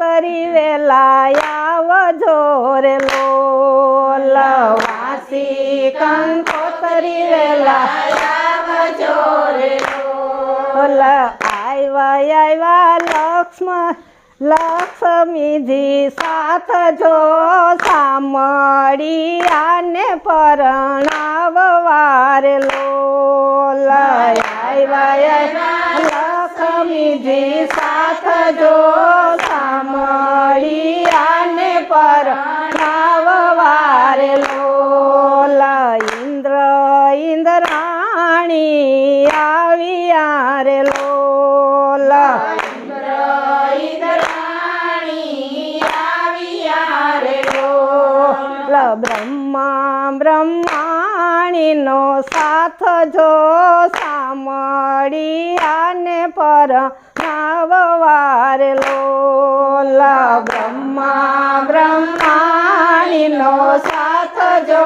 કંકોતરી વેલાયા આવજો રે લોલ વાસી કંકોતરી વેલા આવજો રે લોલ. આવ્યા આવ્યા લક્ષ્મણ, લક્ષ્મીજી સાથ જો સામળિયાને પરણાવવા રે લોલ. આવ્યા લક્ષ્મીજી સાથ જો સામળિયાને ખાવવારે લોલા ઇન્દ્ર ઇન્દ્રાણી આવ્યા રે લોલા બ્રહ્મા બ્રહ્માણીનો સાથ જો સામળિયાને પર નાવવાર લોલ બ્રહ્મા બ્રહ્માણીનો સાથ જો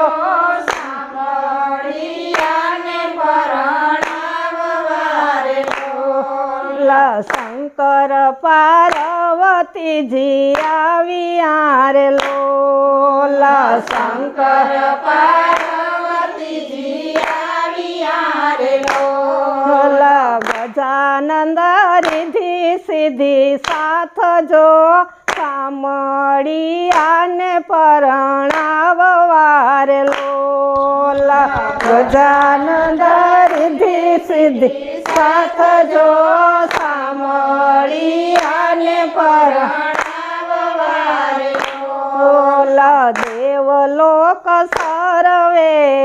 શંકર પાર્વતીજી આવ્યા રે લોલ શંકર સીધી સાથ જો સામળિયાને પરણાવવાર લોલ ગજાન રીધિ સીધી સાથ જો સામળિયાને પરણાવવા લોલ દેવલોક સર્વે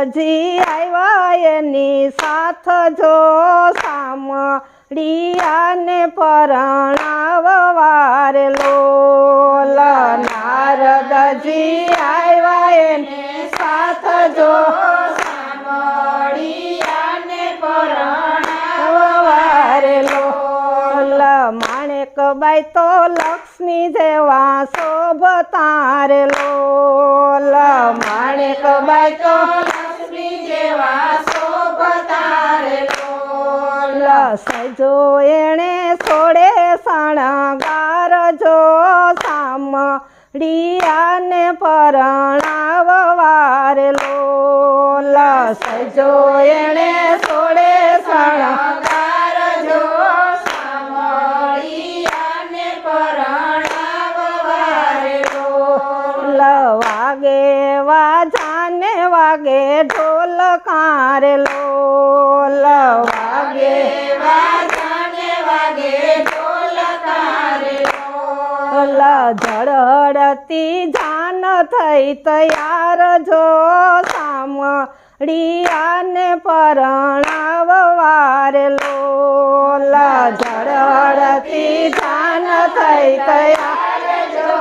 નારદજી આવ્યા એની સાથ જો સામળિયાને પરણાવવાર લોલ નારદજી આવ્યા એને સાથ જો સાંભળિયાને પરણાવવાર લોલ માણેક બાઈ તો લક્ષ્મી જેવા શોભતા રે લોલ માણેક બાઈ તો સજો એણે છોડે શણગાર જો સામળિયાને પરણાવવાર લોલ સજો એણે છોડે શણગાર જો લ વાગે વાજાને વાગે ઢોલ કાર વાગે વાગે લોલ ઝડતી જાન થઈ તૈયાર જો સામળિયાને પરણાવવાર લોલા ઝળહળતી જાન થઈ તૈયાર જો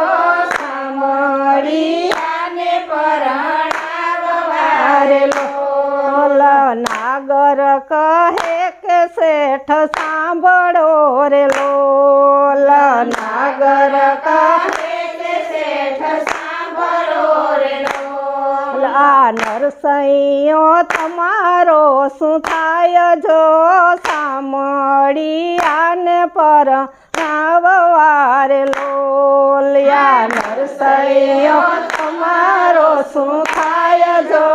સામળિયાને પરણાવવા અરે લોલ નાગર કહે કે શેઠ સાંભળો રે લોલ નાગર કહે શેઠ સાંભળો રે લોલ નરસૈયો તમારો શું થાય જો સામળિયાને પર નાવવાર લોલિયા નરસૈયો તમારો શું થાય જો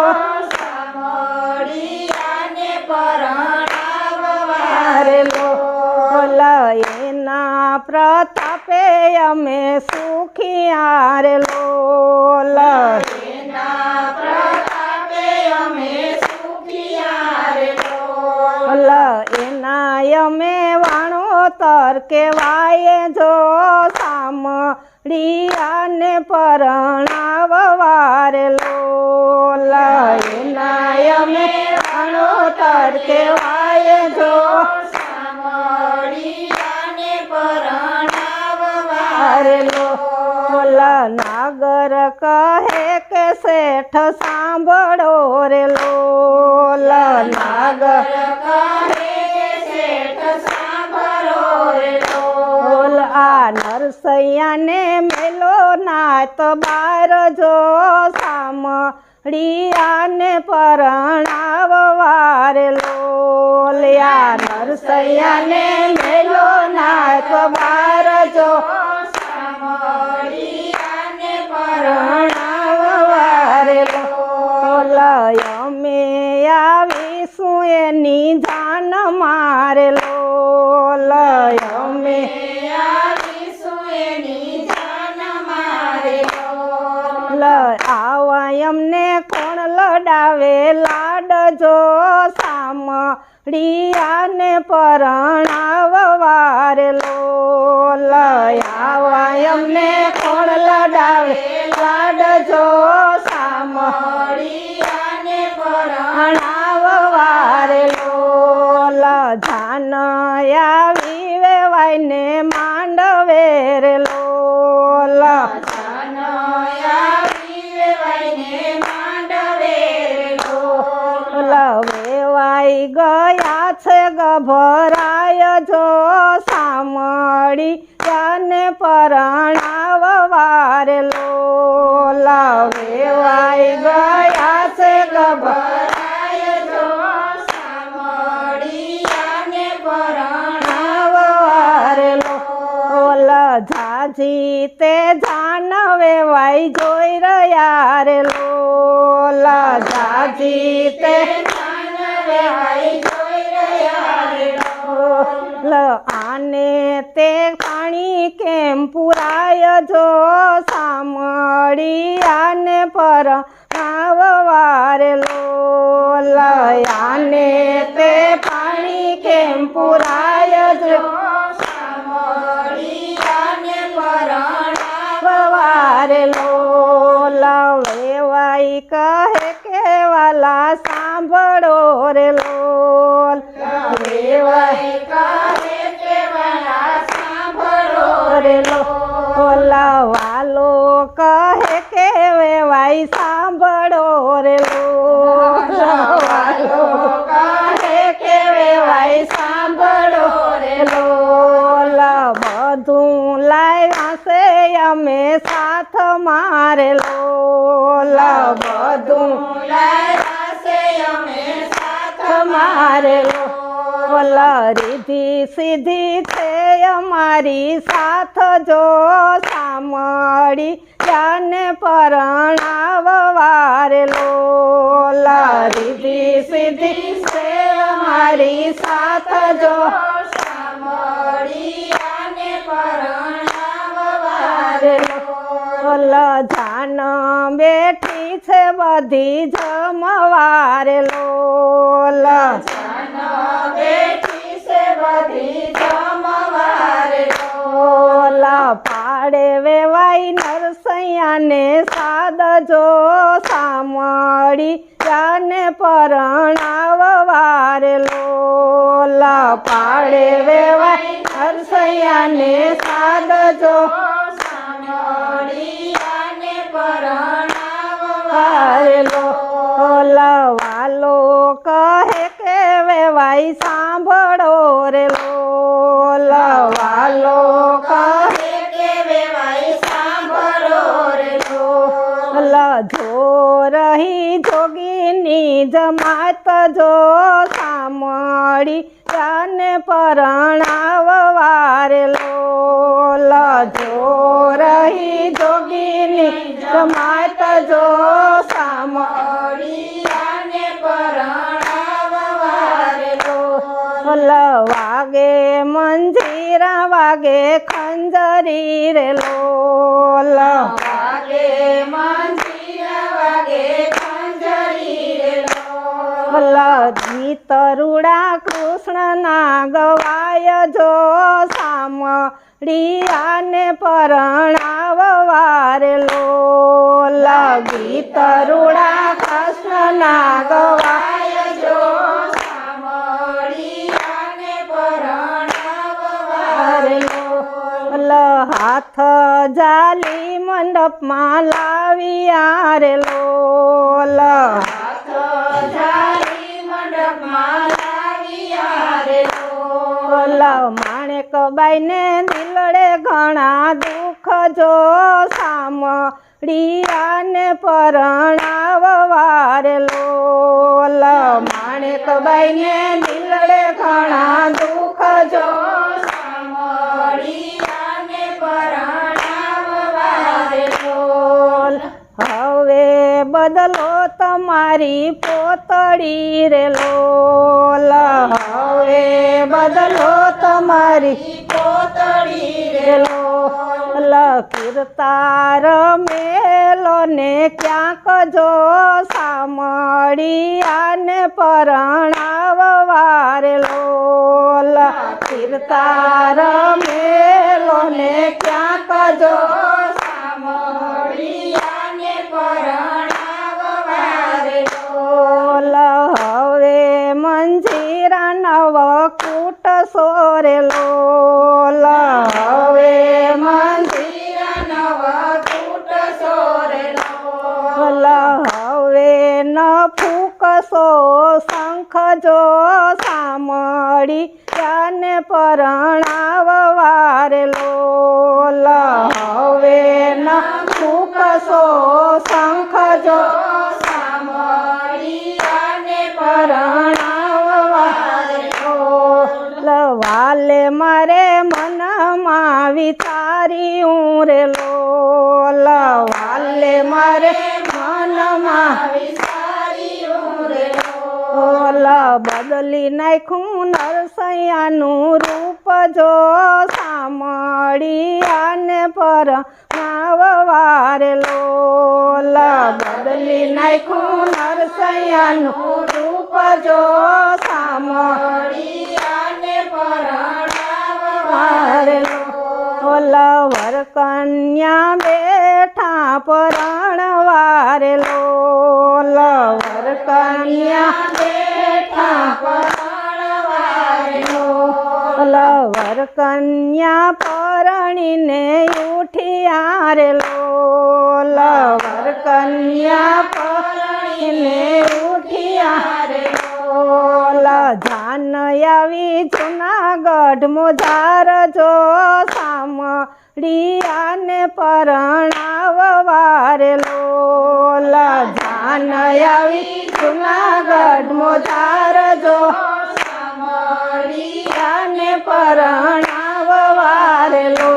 સાંભળિયાને પર અરે લોલ. એના પ્રતાપે પ્રતાપે અમે સુખિયા રે લોલ. એના અમે વાણો તર કેવાય જો સામળિયાને પરણાવવાર લો એના અમે વાણો તર કેવાય નાગર કહે કે શેઠ સાંભળો રે લોલ. નાગર આ નરસૈયાને મેલો નાત બાર જો સામ ડિયાને પરણાવવારે લોલ્યા નરસૈયાને મેલો નાત બાર જો સામળિયાને પરણાવવારે લોલય અમે આવીશું એની જાન મારે લોલય અમે એની જાન મારે લ આવા એમને કોણ લડાવે? લાડજો સામડિયાને પરણાવવાર લોલ આવા એમને કોણ લડાવે? લડજો મળિયાને પરણાવવાર લો લોલ જાન આવી વેવાઈને માંડવે રે લોલ લવેવાઈ ગયા છે ગભરાય જો સામળી તને પરણાવવાર લવેવાઈ ગયા છે ગભરાય પરણાવવારે લો. ઓલ ઝાઝી તે જાનવે વાઈ જોઈ રહ્યા રે લોલ ઝાઝી તે લ આને તે પાણી પુરાય જો સામળિયાને પર નાવવારે લયાને તે પાણી કેમ પુરાય જો વારે લોલ લવેવાઈ કહે કેવાલા સાંભળો રે વાલો કહે કે વેવાઈ સાંભળો રે લોલ રીધી સીધી છે અમારી સાથ. જો સામળી જાને પરણાવવારે લોલ રીધી સીધી છે અમારી સાથ. જો વારે લોલ જાન બેઠી છે બધી જમવાર લોલ પાડે વેવાઈ નરસૈયાને સાદજો સામળી જાને પરણાવવાર લોલા પાડે વેવાઈ નરસૈયાને સાદજો વારે લોલા વાલો કહે કે વેવાઈ સાંભળો રે લોલા વાલો કહે લ જો રહી જોગીની જમાત જો સામળી તને પરણાવવાર લોલ જો રહી જોગીની જમાત જો સામળી લોલ વાગે મંજીરા વાગે ખંજરી રે લોલ કૃષ્ણના ગવાય જો સામળિયાને પરણાવવારે લોલ કૃષ્ણ કૃષ્ણના ગવાય જો હાથ જાલી મંડપમાં લાવી આરેલો તો બાઈને દિલડે ઘણા દુઃખ જો સામળિયાને પરણાવવાર લોલ માણે તો બાઈને દિલડે ઘણા દુઃખ જો હવે બદલો તમારી પોતડી રે લોલ બદલો તમારી પોતળી રેલો રે લોલ મેલો ને ક્યાંક જો સામળિયાને પરણાવવા રે લોલ કીર્તાર મેલો ને ક્યાંક જો સોરે લોલ હવે મંજીરા નવ કૂટ સોરે ઓલ હવે ન ફૂકશો શંખ જો સામળી જાને પરણાવવા રે લોલ ન ફૂકશો શંખ જો સામળિયાને પરણાવવા મારે મનમાં વિચાર્યું રે લોલ વાલે મારે મનમાં વિચાર્યું રે ઓલ બદલી નાખું નરસૈયાનું રૂપ જો સામળી આને પર માવવારે લોલ બદલી નાખું નરસૈયાનું રૂપ જો સામળી ઓલવર કન્યા બેઠા પરણવારે લોલવર કન્યા બેઠા ઓલવર કન્યા પરણીને ઉઠિયા રે લોલવર કન્યા પરણીને ઉઠિયા આવી જુનાગઢ મોજાર જો સામળિયાને પરણાવવા રે લોલા જાન આવી જુનાગઢ મોજાર જો સામળિયાને પરણાવવાર લો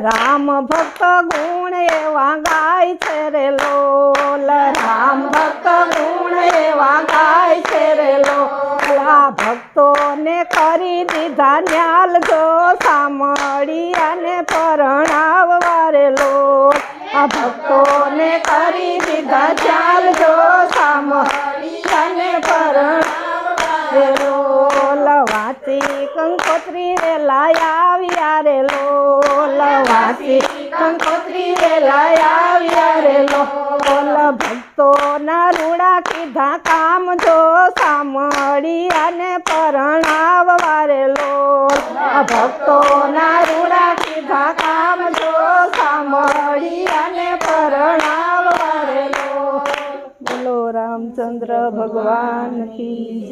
રામ ભક્ત ગુણ એવા ગાય કરી દીધા ન્યાલ જો સામળિયાને પરણાવવા રે લોલ આ ભક્તોને કરી દીધા ન્યાલ જો સામળિયાને પરણાવવા રે લવાસી કંકોત્રી વેલા આવ્યા રે લો લવાસી કંકોત્રી વેલા આવ્યા રે લોલ ભક્તોના કીધા કામ જો સામળી અને પરણાવ વારેલો આ ભક્તોના રૂડા કીધા કામ જો સામળી અને પરણાવ વારેલો બોલો રામચંદ્ર ભગવાન.